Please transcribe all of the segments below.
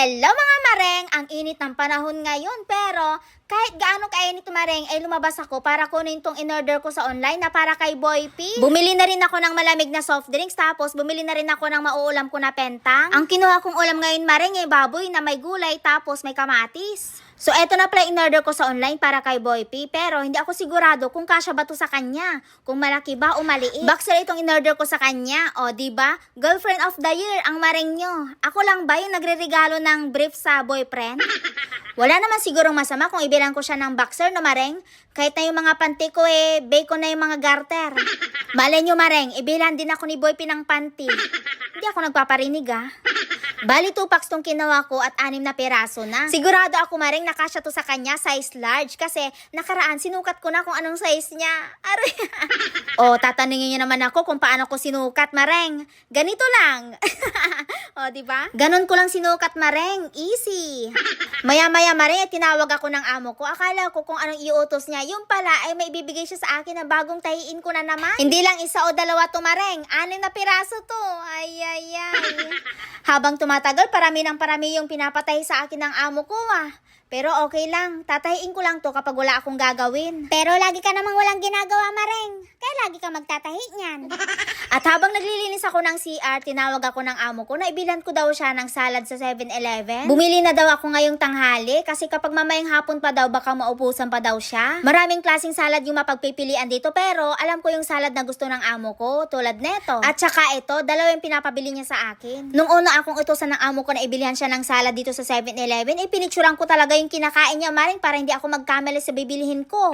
Hello mga mareng! Ang init ng panahon ngayon pero kahit gaano kainit mareng ay lumabas ako para kunin tong in-order ko sa online na para kay Boy P. Bumili na rin ako ng malamig na soft drinks tapos bumili na rin ako ng mauulam ko na pentang. Ang kinuha kong ulam ngayon mareng ay baboy na may gulay tapos may kamatis. So eto na pala in-order ko sa online para kay Boy P pero hindi ako sigurado kung kasya ba to sa kanya, kung malaki ba o maliit. Boxer itong in-order ko sa kanya, o di ba? Girlfriend of the year ang mareng nyo. Ako lang ba yung nagre-regalo ng brief sa boyfriend? Wala naman sigurong masama kung ibilang ko siya ng boxer no mareng. Kahit na yung mga panty ko eh, bacon na yung mga garter. Malay nyo mareng, ibilan din ako ni Boy P ng panty. Hindi ako nagpaparinig ah. Bali, 2 packs tong kinuha ko at anim na piraso na. Sigurado ako maring nakasya to sa kanya, size large. Kasi nakaraan, sinukat ko na kung anong size niya. Aray. o, tatanungin niyo naman ako kung paano ko sinukat, mareng. Ganito lang. o, di ba? Ganon ko lang sinukat, mareng. Easy. Maya-maya, mareng, tinawag ako ng amo ko. Akala ko kung anong iutos niya. Yung pala, ay may ibibigay siya sa akin na bagong tahiin ko na naman. Hindi lang isa o dalawa to, mareng. Anim na piraso to. Ay, ay, ay. Habang tumatagal, parami ng parami yung pinapatay sa akin ng amo ko ah. Pero okay lang, tatahiin ko lang to kapag wala akong gagawin. Pero lagi ka namang walang ginagawa, Mareng. Kaya lagi ka magtatahi niyan. At habang naglilinis ako ng CR, tinawag ako ng amo ko na ibilan ko daw siya ng salad sa 7-Eleven. Bumili na daw ako ngayong tanghali kasi kapag mamayang hapon pa daw baka maubusan pa daw siya. Maraming klaseng salad yung mapagpipilian dito pero alam ko yung salad na gusto ng amo ko tulad neto. At saka ito, dalawa yung pinapabili niya sa akin. Nung una akong utusan ng amo ko na ibilihan siya ng salad dito sa 7-Eleven, eh pinicturan ko talaga yung kinakain niya maring para hindi ako magkamali sa bibilihin ko.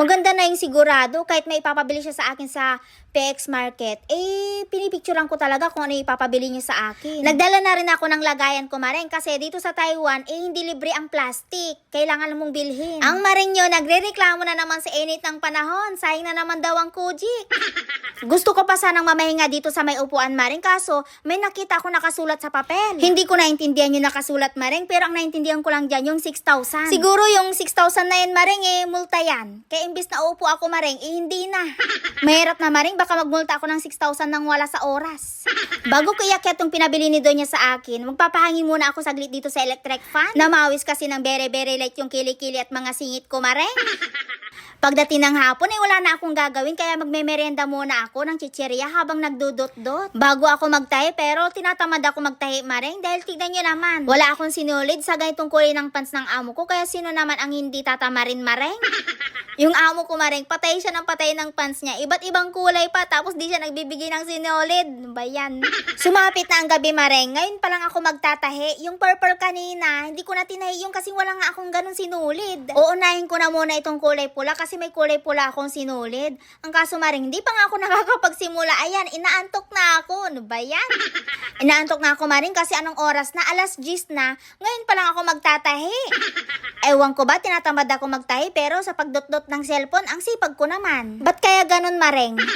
Maganda na yung sigurado kahit may ipapabili siya sa akin sa PX Market, eh, pinipicturan ko talaga kung ano ipapabili niya sa akin. Nagdala na rin ako ng lagayan ko, Mareng, kasi dito sa Taiwan, eh, hindi libre ang plastic. Kailangan mong bilhin. Ang Mareng nyo, nagre-reklamo na naman sa init ng panahon. Sayang na naman daw ang kujik. Gusto ko pa sanang mamahinga dito sa may upuan, Mareng, kaso may nakita ako nakasulat sa papel. Hindi ko naintindihan yung nakasulat, Mareng, pero ang naintindihan ko lang dyan, yung 6,000. Siguro yung 6,000 na yan, Mareng, eh, multa yan. Kaya imbis na upo ako, Mareng, eh, hindi na. Mahirap na, Mareng, baka magmulta ako ng 6,000 nang wala sa oras. Bago ko iakyat yung pinabili ni Donya sa akin, magpapahangin muna ako saglit dito sa electric fan. Namawis kasi ng bere-bere light yung kilikili at mga singit ko, Mareng. Pagdating ng hapon, eh wala na akong gagawin kaya magmemerenda muna ako ng chichirya habang nagdudot-dot. Bago ako magtahi pero tinatamad ako magtahi mareng dahil tignan nyo naman. Wala akong sinulid sa ganitong kulay ng pants ng amo ko kaya sino naman ang hindi tatamarin mareng? Yung amo ko mareng, patay siya ng patay ng pants niya. Iba't ibang kulay pa tapos di siya nagbibigay ng sinulid. Ba yan? Sumapit na ang gabi mareng. Ngayon pa lang ako magtatahi. Yung purple kanina, hindi ko na tinahi yung kasi wala nga akong ganun sinulid. Uunahin ko na muna itong kulay pula kasi may kulay pula akong sinulid. Ang kaso maring, hindi pa nga ako nakakapagsimula. Ayan, inaantok na ako. Ano ba yan? Inaantok na ako maring kasi anong oras na? Alas 10 na. Ngayon pa lang ako magtatahi. Ewan ko ba, tinatamad ako magtahi pero sa pagdot-dot ng cellphone, ang sipag ko naman. Ba't kaya ganun maring?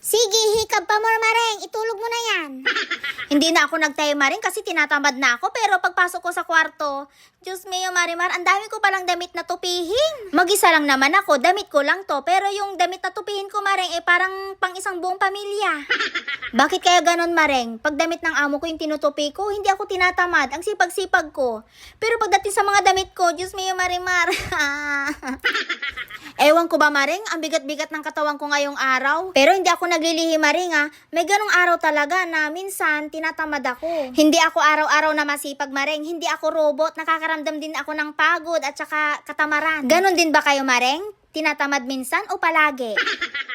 Sige, hikab pa more maring. Itulog mo na yan. Hindi na ako nagtayo maring kasi tinatamad na ako pero pagpasok ko sa kwarto, Diyos mio Marimar, ang dami ko palang damit na tupihin. Mag-isa lang naman ako, damit ko lang to, pero yung damit na tupihin ko maring eh parang pang isang buong pamilya. Bakit kaya ganon maring? Pag damit ng amo ko yung tinutupi ko, hindi ako tinatamad, ang sipag-sipag ko. Pero pagdating sa mga damit ko, Diyos mio Marimar. Ewan ko ba maring, ang bigat-bigat ng katawan ko ngayong araw. Pero hindi ako naglilihi maring ah. May ganong araw talaga na minsan tinatamad ako. Hindi ako araw-araw na masipag maring. Hindi ako robot. Nakakaramdam din ako ng pagod at saka katamaran. Ganon din ba kayo maring? Tinatamad minsan o palagi?